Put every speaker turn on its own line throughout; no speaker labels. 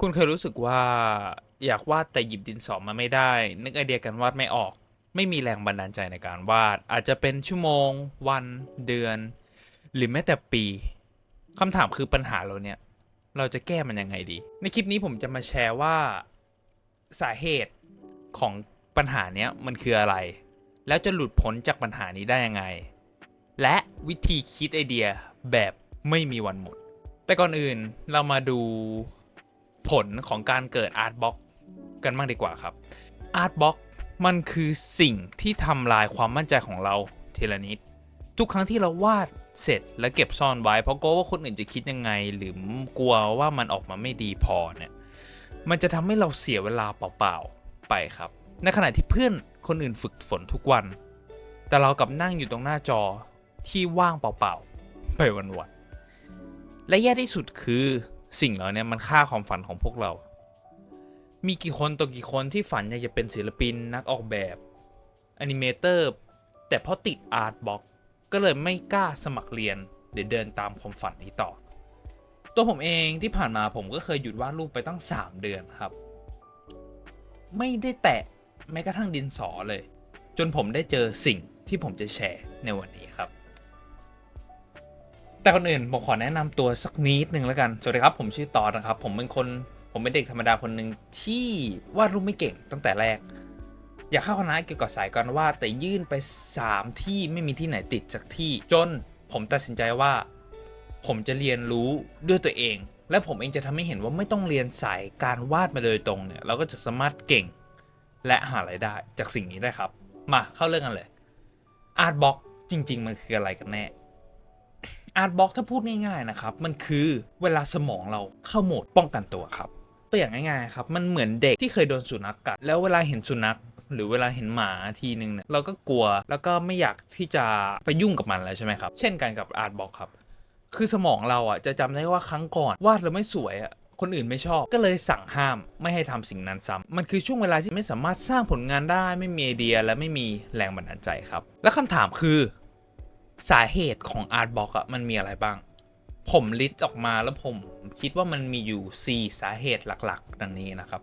คุณเคยรู้สึกว่าอยากวาดแต่หยิบดินสอมาไม่ได้ นึกไอเดียการวาดไม่ออก ไม่มีแรงบันดาลใจในการวาด อาจจะเป็นชั่วโมง วัน เดือน หรือแม้แต่ปีคำถามคือปัญหาเราเนี่ย เราจะแก้มันยังไงดี ในคลิปนี้ผมจะมาแชร์ว่าสาเหตุของปัญหาเนี้ยมันคืออะไร แล้วจะหลุดพ้นจากปัญหานี้ได้ยังไง และวิธีคิดไอเดียแบบไม่มีวันหมด แต่ก่อนอื่นเรามาดู ผลของการเกิดอาร์ตบ็อกกันบ้างดีกว่าครับอาร์ตบ็อกมันคือสิ่งที่ทำลายความมั่นใจของเราทีละนิด ทุกครั้งที่เราวาดเสร็จแล้วเก็บซ่อนไว้เพราะกลัวว่าคนอื่นจะคิดยังไง หรือกลัวว่ามันออกมาไม่ดีพอเนี่ยมันจะทำให้เราเสียเวลาเปล่าๆไปครับ ในขณะที่เพื่อนคนอื่นฝึกฝนทุกวัน แต่เรากลับนั่งอยู่ตรงหน้าจอที่ว่างเปล่าๆไปวันๆและแย่ที่สุดคือ สิ่งเหล่านี้มันฆ่าความฝันของพวกเรา มีกี่คนต่อกี่คนที่ฝันอยากจะเป็นศิลปินนักออกแบบแอนิเมเตอร์แต่เพราะติดอาร์ตบ็อกก็เลยไม่กล้าสมัครเรียนหรือเดินตามความฝันนี้ต่อ ตัวผมเองที่ผ่านมาผมก็เคยหยุดวาดรูปไปตั้ง 3 เดือนครับ ไม่ได้แตะแม้กระทั่งดินสอเลย จนผมได้เจอสิ่งที่ผมจะแชร์ในวันนี้ครับ แต่ก่อนอื่นผมขอแนะนำตัวสักนิดหนึ่งแล้วกัน สวัสดีครับ ผมชื่อตอดนะครับ ผมเป็นคนผมเป็นเด็กธรรมดาคนหนึ่งที่วาดรูปไม่เก่งตั้งแต่แรก อยากเข้าคณะเกี่ยวกับสายการวาดแต่ยื่นไป 3 ที่ไม่มีที่ไหนติดสักที่จนผมตัดสินใจว่า ผมจะเรียนรู้ด้วยตัวเอง และผมเองจะทำให้เห็นว่าไม่ต้องเรียนสายการวาดมาโดยตรงเนี่ยเราก็จะสามารถเก่ง และหารายได้จากสิ่งนี้ได้ครับ มาเข้าเรื่องกันเลยอาร์ตบ็อกจริง ๆ มันคืออะไรกันแน่ อาร์ตบ็อกถ้าพูดง่ายๆนะครับ มันคือเวลาสมองเราเข้าโหมดป้องกันตัวครับ ตัวอย่างง่ายๆครับ มันเหมือนเด็กที่เคยโดนสุนัขกัด แล้วเวลาเห็นสุนัขหรือเวลาเห็นหมาทีนึงเนี่ยเราก็กลัวแล้วก็ไม่อยากที่จะไปยุ่งกับมันแล้วใช่ไหมครับ เช่นกันกับอาร์ตบ็อกครับ คือสมองเราอะจะจำได้ว่าครั้งก่อนวาดแล้วไม่สวยอะคนอื่นไม่ชอบก็เลยสั่งห้ามไม่ให้ทำสิ่งนั้นซ้ำมันคือช่วงเวลาที่ไม่สามารถสร้างผลงานได้ไม่มีไอเดียและไม่มีแรงบันดาลใจครับ และคำถามคือ สาเหตุของอาร์ตบ็อกอะมันมีอะไรบ้าง ผมลิสต์ออกมาแล้วผมคิดว่ามันมีอยู่ 4 สาเหตุหลักๆ ดังนี้นะครับ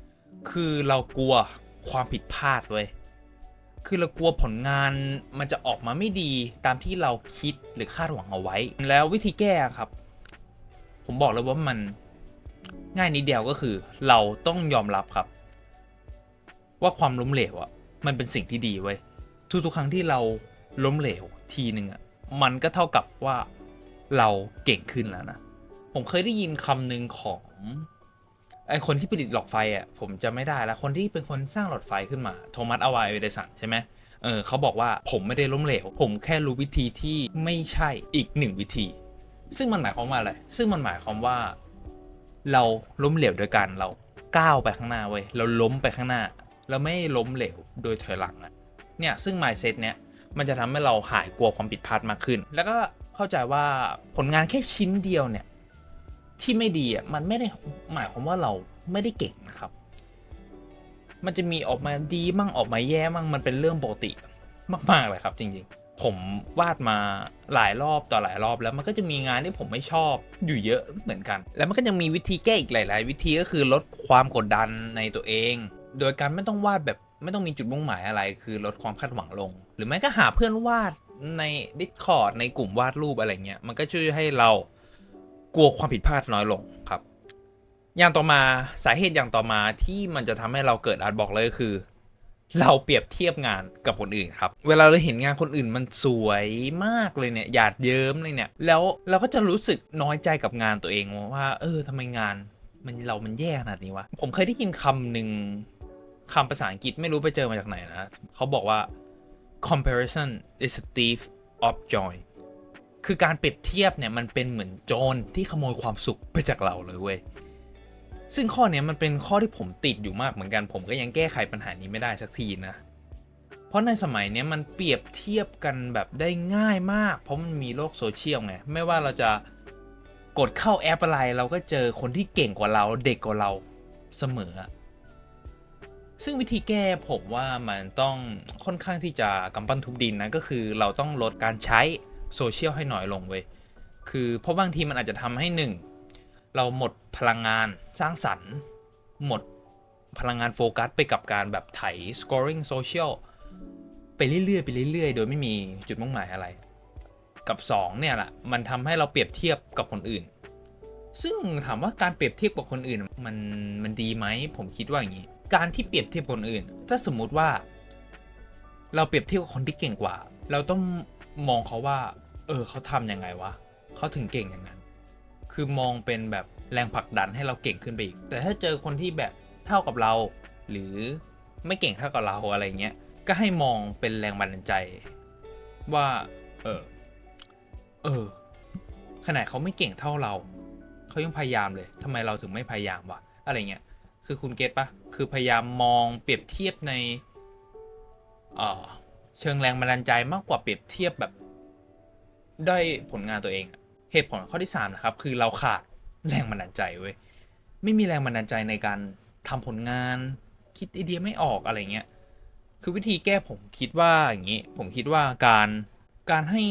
1. คือเรากลัวความผิดพลาดเว้ยคือเรากลัวผลงานมันจะออกมาไม่ดีตามที่เราคิดหรือคาดหวังเอาไว้ แล้ววิธีแก้ครับ ผมบอกเลยว่ามันง่ายนิดเดียวก็คือ เราต้องยอมรับครับ ว่าความล้มเหลวอะมันเป็นสิ่งที่ดีเว้ยทุกๆครั้งที่เรา ล้มเหลวทีหนึ่งอะมันก็เท่ากับว่าเราเก่งขึ้นแล้วนะ ผมเคยได้ยินคำหนึ่งของไอคนที่ผลิตหลอดไฟอะผมจะไม่ได้แล้วคนที่เป็นคนสร้างหลอดไฟขึ้นมาโทมัสอวายเวเดสันใช่ไหมเออเขาบอกว่าผมไม่ได้ล้มเหลว ผมแค่รู้วิธีที่ไม่ใช่อีกหนึ่งวิธี ซึ่งมันหมายความว่าอะไร ซึ่งมันหมายความว่า เราล้มเหลวโดยการเราก้าวไปข้างหน้าเว้ยเราล้มไปข้างหน้า เราไม่ล้มเหลวโดยถอยหลังอะเนี่ยซึ่ง mindset เนี้ย มันจะทำให้เราหายกลัวความผิดพลาดมากขึ้น แล้วก็เข้าใจว่าผลงานแค่ชิ้นเดียวเนี่ยที่ไม่ดีอะมันไม่ได้หมายความว่าเราไม่ได้เก่งนะครับ มันจะมีออกมาดีมั่งออกมาแย่มั่งมันเป็นเรื่องปกติมากๆเลยครับ จริงๆ ผมวาดมาหลายรอบต่อหลายรอบแล้วมันก็จะมีงานที่ผมไม่ชอบอยู่เยอะเหมือนกัน แล้วมันก็ยังมีวิธีแก้อีกหลาย ๆ วิธีก็คือลดความกดดันในตัวเอง โดยการไม่ต้องวาดแบบไม่ต้องมีจุดมุ่งหมายอะไร คือลดความคาดหวังลง หรือไม่ก็หาเพื่อนวาดใน Discord ในกลุ่มวาดรูปอะไรเงี้ย มันก็ช่วยให้เรากลัวความผิดพลาดน้อยลงครับ อย่างต่อมาสาเหตุอย่างต่อมาที่มันจะทำให้เราเกิดอาร์ตบอกเลยคือ เราเปรียบเทียบงานกับคนอื่นครับ เวลาเราเห็นงานคนอื่นมันสวยมากเลยเนี่ยหยาดเยิ้มเลยเนี่ย แล้วเราก็จะรู้สึกน้อยใจกับงานตัวเองว่า เออทำไมงานมันเรามันแย่ขนาดนี้วะ ผมเคยได้ยินคำหนึ่งคำภาษาอังกฤษไม่รู้ไปเจอมาจากไหนนะ เขาบอกว่า comparison is a thief of joy คือการเปรียบเทียบเนี่ยมันเป็นเหมือนโจรที่ขโมยความสุขไปจากเราเลยเว้ย ซึ่งข้อเนี้ยมันเป็นข้อที่ผมติดอยู่มากเหมือนกัน ผมก็ยังแก้ไขปัญหานี้ไม่ได้สักทีนะ เพราะในสมัยเนี้ยมันเปรียบเทียบกันแบบได้ง่ายมาก เพราะมันมีโลกโซเชียลไง ไม่ว่าเราจะกดเข้าแอปอะไร เราก็เจอคนที่เก่งกว่าเราเด็กกว่าเราเสมออะ ซึ่งวิธีแก้ผมว่ามันต้องค่อนข้างที่จะกำปั้นทุบดินนะก็คือเราต้องลดการใช้โซเชียลให้น้อยลงเว้ยคือเพราะบางทีมันอาจจะทำให้หนึ่งเราหมดพลังงานสร้างสรรค์ หมดพลังงานโฟกัสไปกับการแบบไถ scoring social ไปเรื่อยๆไปเรื่อยๆ โดยไม่มีจุดมุ่งหมายอะไร กับ 2 เนี่ยแหละมันทำให้เราเปรียบเทียบกับคนอื่น ซึ่งถามว่าการเปรียบเทียบกับคนอื่นมันมันดีไหมผมคิดว่าอย่างนี้ การที่เปรียบเทียบคนอื่น ถ้าสมมุติว่า เราเปรียบเทียบกับคนที่เก่งกว่า เราต้องมองเขาว่า เออเขาทำยังไงวะเขาถึงเก่งอย่างนั้น คือมองเป็นแบบแรงผลักดันให้เราเก่งขึ้นไปอีก แต่ถ้าเจอคนที่แบบเท่ากับเรา หรือไม่เก่งเท่ากับเราอะไรเงี้ย ก็ให้มองเป็นแรงบันดาลใจ ว่า เออ เออ ขนาดเขาไม่เก่งเท่าเรา เขายังพยายามเลยทำไมเราถึงไม่พยายามวะ อะไรเงี้ย คือคุณเก็ตปะคือพยายามมองเปรียบเทียบในเชิงแรงบันดาลใจมากกว่าเปรียบเทียบแบบด้ยผลงานตัวเอง เหตุผลข้อที่3นะครับคือเราขาดแรงบันดาลใจเว้ยไม่มีแรงบันดาลใจในการทำผลงานคิดไอเดียไม่ออกอะไรเงี้ยคือวิธีแก้ผมคิดว่าอย่างนี้ผมคิดว่าการการให้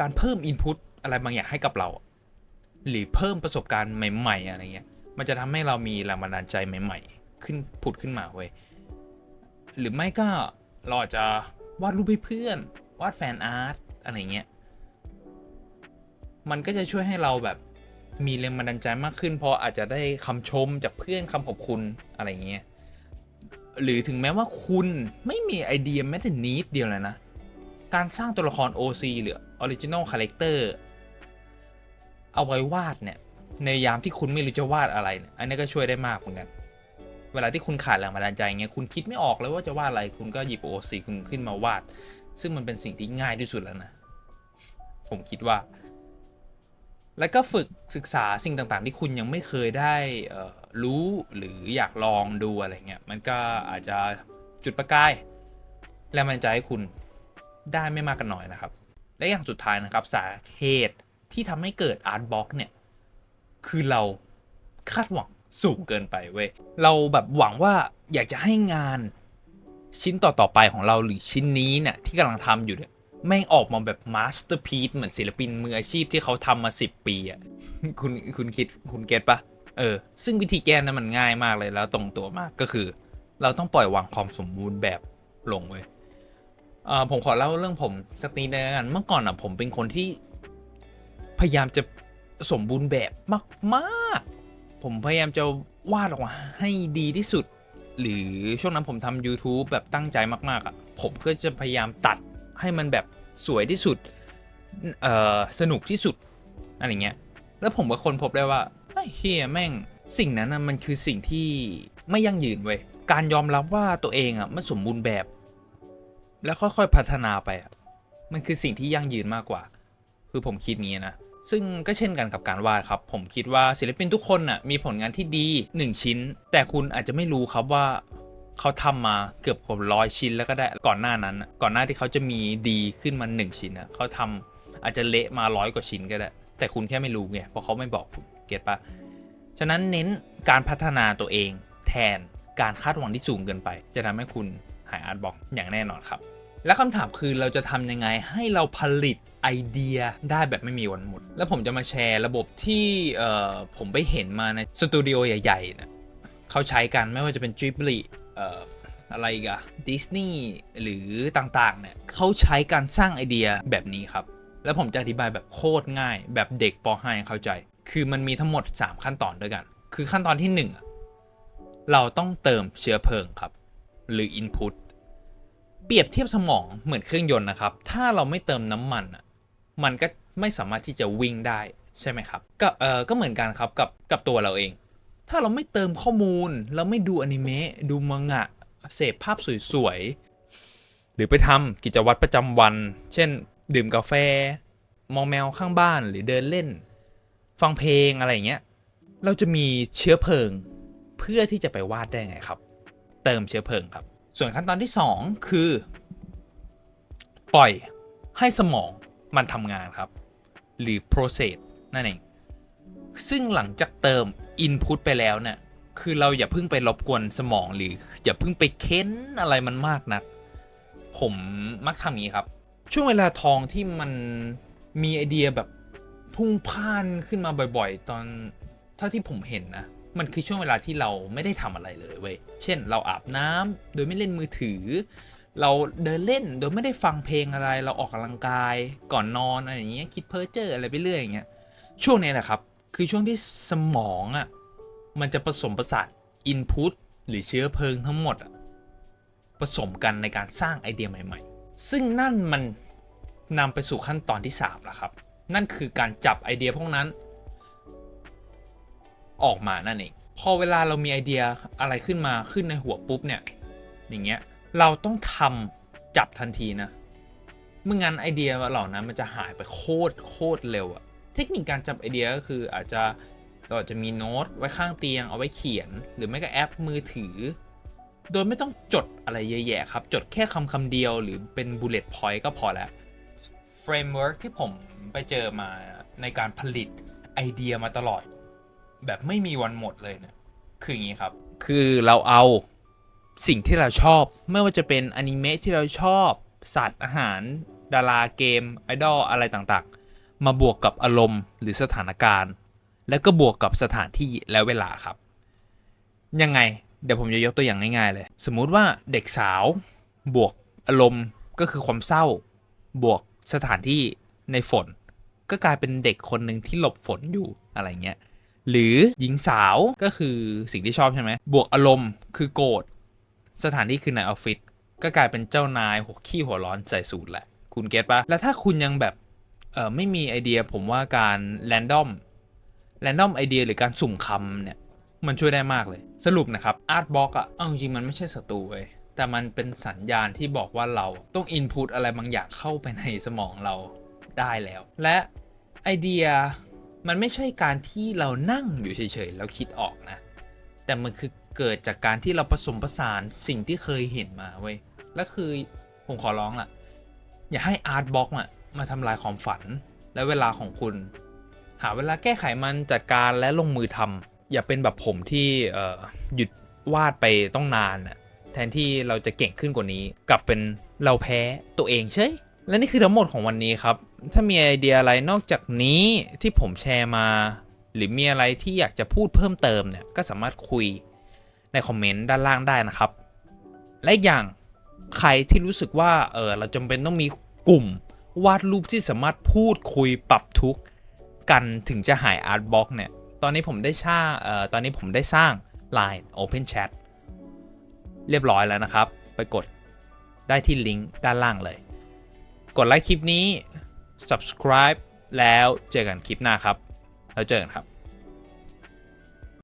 การเพิ่มอินพุตอะไรบางอย่างให้กับเรา หรือเพิ่มประสบการณ์ใหม่ ๆ อะไรเงี้ย มันจะทำให้เรามีแรงบันดาลใจใหม่ ๆ ขึ้นผุดขึ้นมาเว้ยหรือไม่ก็เราอาจจะวาดรูปให้เพื่อน วาดแฟนอาร์ตอะไรเงี้ยมันก็จะช่วยให้เราแบบมีแรงบันดาลใจมากขึ้น เพราะอาจจะได้คำชมจากเพื่อนคำขอบคุณอะไรเงี้ยหรือถึงแม้ว่าคุณไม่มีไอเดียแม้แต่นิดเดียวเลยนะ การสร้างตัวละคร OC หรือ Original Character เอาไว้วาดเนี่ย ในยามที่คุณไม่รู้จะวาดอะไรเนี่ยอันนี้ก็ช่วยได้มากเหมือนกัน เวลาที่คุณขาดแรงบันดาลใจเงี้ยคุณคิดไม่ออกเลยว่าจะวาดอะไรคุณก็หยิบ OC คุณขึ้นมาวาด ซึ่งมันเป็นสิ่งที่ง่ายที่สุดแล้วนะ ผมคิดว่า แล้วก็ฝึกศึกษาสิ่งต่างๆ ที่คุณยังไม่เคยได้รู้หรืออยากลองดูอะไรเงี้ยมันก็อาจจะจุดประกายแรงบันดาลใจให้คุณได้ไม่มากกันน้อยนะครับ และอย่างสุดท้ายนะครับสาเหตุที่ทำให้เกิดอาร์ตบ็อกเนี่ย คือเราคาดหวังสูงเกินไปเว้ยเราแบบหวังว่าอยากจะให้งานชิ้นต่อๆไปของเราหรือชิ้นนี้เนี่ยที่กำลังทำอยู่เนี่ยแม่งออกมาแบบมาสเตอร์พีซเหมือนศิลปินมืออาชีพที่เขาทำมา 10 ปีอะ่ะคุณคุณคิดคุณเก็ตปะเออ ซึ่งวิธีแก้นั้นมันง่ายมากเลยแล้วตรงตัวมากก็คือ เราต้องปล่อยวางความสมบูรณ์แบบลงเว้ยอ่อผมขอเล่าเรื่องผมสักนิดนึงกันเมื่อก่อนอะผมเป็นคนที่พยายามจะ สมบูรณ์แบบมากๆ ผมพยายามจะวาดออกมาให้ดีที่สุด หรือช่วงนั้นผมทำ YouTube แบบตั้งใจมากๆอะผมก็จะพยายามตัดให้มันแบบสวยที่สุดเอ่อสนุกที่สุดอะไรเงี้ย แล้วผมก็คนพบได้ว่าไอ้เฮียแม่งสิ่งนั้นนะมันคือสิ่งที่ไม่ยั่งยืนเว้ย การยอมรับว่าตัวเองอะมันสมบูรณ์แบบ แล้วค่อยๆพัฒนาไปอะ มันคือสิ่งที่ยั่งยืนมากกว่า คือผมคิดงี้นะ ซึ่งก็เช่นกันกับการวาดครับ ผมคิดว่าศิลปินทุกคนน่ะมีผลงานที่ดี 1 ชิ้น แต่คุณอาจจะไม่รู้ครับว่าเขาทำมาเกือบกว่าร้อยชิ้นแล้วก็ได้ก่อนหน้านั้น ก่อนหน้าที่เขาจะมีดีขึ้นมา 1 ชิ้นนะเขาทำอาจจะเละมาร้อยกว่าชิ้นก็ได้ แต่คุณแค่ไม่รู้ไงเพราะเขาไม่บอกคุณเก็ตปะฉะนั้นเน้นการพัฒนาตัวเอง แทนการคาดหวังที่สูงเกินไป จะทำให้คุณหายอาร์ตบล็อกอย่างแน่นอนครับ และคำถามคือเราจะทำยังไงให้เราผลิตไอเดียได้แบบไม่มีวันหมด แล้วผมจะมาแชร์ระบบที่ผมไปเห็นมาในสตูดิโอใหญ่ๆนะเขาใช้กันไม่ว่าจะเป็น Ghibli เอ่อะไรกันดิสนีย์หรือต่างๆเนี่ยเขาใช้การสร้างไอเดียแบบนี้ครับ แล้วผมจะอธิบายแบบโคตรง่าย แบบเด็กป .5 ยังเข้าใจ คือมันมีทั้งหมด 3 ขั้นตอนด้วยกัน คือขั้นตอนที่ 1 เราต้องเติมเชื้อเพลิงครับ หรือ Input เปรียบเทียบสมองเหมือนเครื่องยนต์นะครับ ถ้าเราไม่เติมน้ำมันอะมันก็ไม่สามารถที่จะวิ่งได้ใช่ไหมครับก็เออก็เหมือนกันครับกับกับตัวเราเอง ถ้าเราไม่เติมข้อมูล เราไม่ดูอนิเมะดูมังงะเสพภาพสวยๆหรือไปทำกิจวัตรประจำวัน เช่น ดื่มกาแฟ มองแมวข้างบ้านหรือเดินเล่น ฟังเพลงอะไรอย่างเงี้ยเราจะมีเชื้อเพลิง เพื่อที่จะไปวาดได้ไงครับ เติมเชื้อเพลิงครับ ส่วนขั้นตอนที่ 2 คือ ปล่อยให้สมองมันทำงานครับ หรือ process นั่นเอง ซึ่งหลังจากเติม input ไปแล้วเนี่ยคือเราอย่าเพิ่งไปรบกวนสมองหรืออย่าเพิ่งไปเค้นอะไรมันมากนัก ผมมักทำอย่างนี้ครับ ช่วงเวลาทองที่มันมีไอเดียแบบพุ่งพ่านขึ้นมาบ่อย ๆ ตอนเท่าที่ผมเห็นนะ มันคือช่วงเวลาที่เราไม่ได้ทำอะไรเลยเว้ย เช่น เราอาบน้ำโดยไม่เล่นมือถือ เราเดินเล่นโดยไม่ได้ฟังเพลงอะไร เราออกกำลังกายก่อนนอนอะไรอย่างเงี้ยคิดเพ้อเจ้ออะไรไปเรื่อยอย่างเงี้ย ช่วงนี้แหละครับ คือช่วงที่สมองอะ่ะมันจะผสมประสานอินพุตหรือเชื้อเพลิงทั้งหมดอะผสมกันในการสร้างไอเดียใหม่ ๆ ซึ่งนั่นมันนำไปสู่ขั้นตอนที่3แล้วครับ นั่นคือการจับไอเดียพวกนั้น ออกมานั่นเองพอเวลาเรามีไอเดียอะไรขึ้นมาขึ้นในหัวปุ๊บเนี่ยอย่างเงี้ยเราต้องทำจับทันทีนะเมื่องั้นไอเดียเหล่านั้นมันจะหายไปโคตรโคตรเร็วอะเทคนิคการจับไอเดียก็คืออาจจะเราอาจจะมีโน้ตไว้ข้างเตียงเอาไว้เขียน หรือไม่ก็แอปมือถือ โดยไม่ต้องจดอะไรเยอะแยะครับ จดแค่คำคำเดียวหรือเป็น bullet point ก็พอแล้วเฟรมเวิร์กที่ผมไปเจอมาในการผลิตไอเดียมาตลอด แบบไม่มีวันหมดเลยเนะคืออย่างนี้ครับ คือเราเอาสิ่งที่เราชอบ ไม่ว่าจะเป็นอนิเมะที่เราชอบ สัตว์อาหาร ดาราเกม ไอดอลอะไรต่างๆ มาบวกกับอารมณ์หรือสถานการณ์ แล้วก็บวกกับสถานที่และเวลาครับ ยังไง เดี๋ยวผมจะยกตัวอย่างง่ายๆเลย สมมุติว่าเด็กสาวบวกอารมณ์ก็คือความเศร้า บวกสถานที่ในฝน ก็กลายเป็นเด็กคนหนึ่งที่หลบฝนอยู่อะไรเงี้ย หรือหญิงสาวก็คือสิ่งที่ชอบใช่ไหมบวกอารมณ์คือโกรธสถานที่คือในออฟฟิศก็กลายเป็นเจ้านายหัวขี้หัวร้อนใส่สูตรแหละ คุณเก็ตปะแล้วถ้าคุณยังแบบเออไม่มีไอเดียผมว่าการแรนดอมแรนดอมไอเดียหรือการสุ่มคำเนี่ย มันช่วยได้มากเลย สรุปนะครับอาร์ตบล็อกอะเอาจริงมันไม่ใช่ศัตรูเว้ยแต่มันเป็นสัญญาณที่บอกว่าเราต้องอินพุตอะไรบางอย่างเข้าไปในสมองเราได้แล้ว และไอเดีย มันไม่ใช่การที่เรานั่งอยู่เฉยๆแล้วคิดออกนะ แต่มันคือเกิดจากการที่เราผสมผสานสิ่งที่เคยเห็นมาเว้ย และคือผมขอร้องล่ะ อย่าให้อาร์ตบล็อกมาทำลายความฝันและเวลาของคุณ หาเวลาแก้ไขมันจัดการและลงมือทำอย่าเป็นแบบผมที่หยุดวาดไปต้องนานแทนที่เราจะเก่งขึ้นกว่านี้ กลับเป็นเราแพ้ตัวเองเฉย และนี่คือทั้งหมดของวันนี้ครับ ถ้ามีไอเดียอะไรนอกจากนี้ที่ผมแชร์มา หรือมีอะไรที่อยากจะพูดเพิ่มเติมเนี่ยก็สามารถคุยในคอมเมนต์ด้านล่างได้นะครับ และอย่างใครที่รู้สึกว่าเออเราจำเป็นต้องมีกลุ่มวาดรูปที่สามารถพูดคุยปรับทุกกันถึงจะหายอาร์ตบล็อกเนี่ย ตอนนี้ผมได้สร้างเอ่อตอนนี้ผมได้สร้าง Line Open Chat เรียบร้อยแล้วนะครับ ไปกดได้ที่ลิงก์ด้านล่างเลย กดไลค์คลิปนี้ subscribe แล้วเจอกันคลิปหน้าครับ แล้วเจอกันครับ